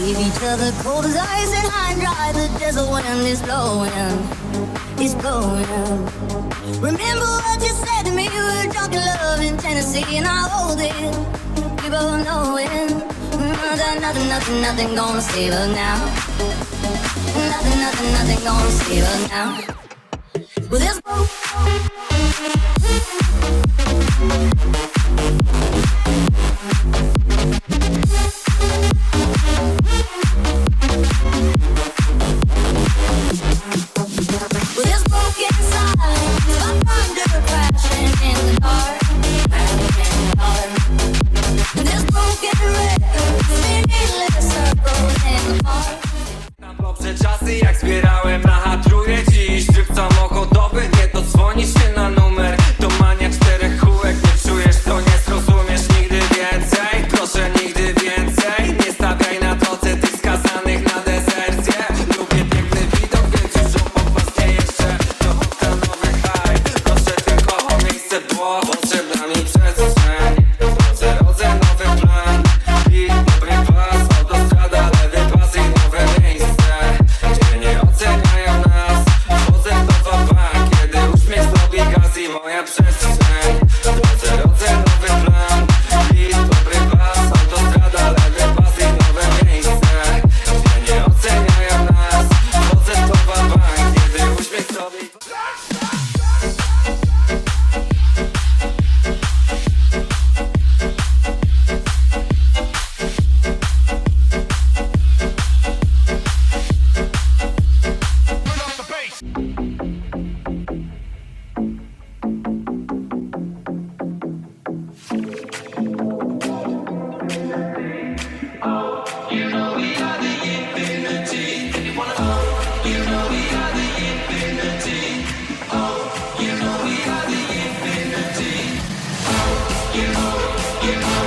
leave each other cold as ice and high and dry. The desert wind is blowing, it's blowing. Remember what you said to me? We were drunk in love in Tennessee, and I hold it. We both know it. Mm, that nothing, nothing, nothing gonna save us now. Nothing, nothing, nothing gonna save us now. Well, this boat. Bo potrzebna Każdy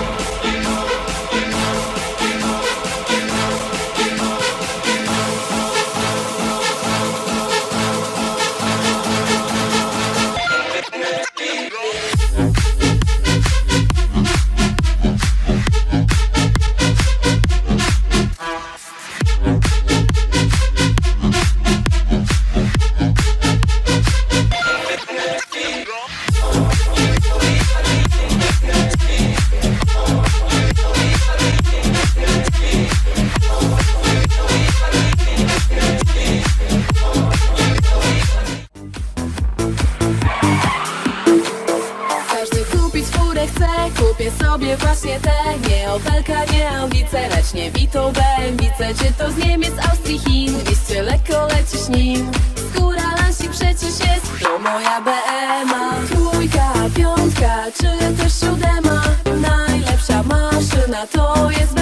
furę chce, kupię sobie właśnie tę Nie Opelka, nie Audice, lecz nie Witą Bębicę Czy to z Niemiec, Austrii, Chin, liście lekko lecisz nim. Skóra Lansi przecież jest, to moja BMA Trójka, piątka, czy też siódema? Najlepsza maszyna to jest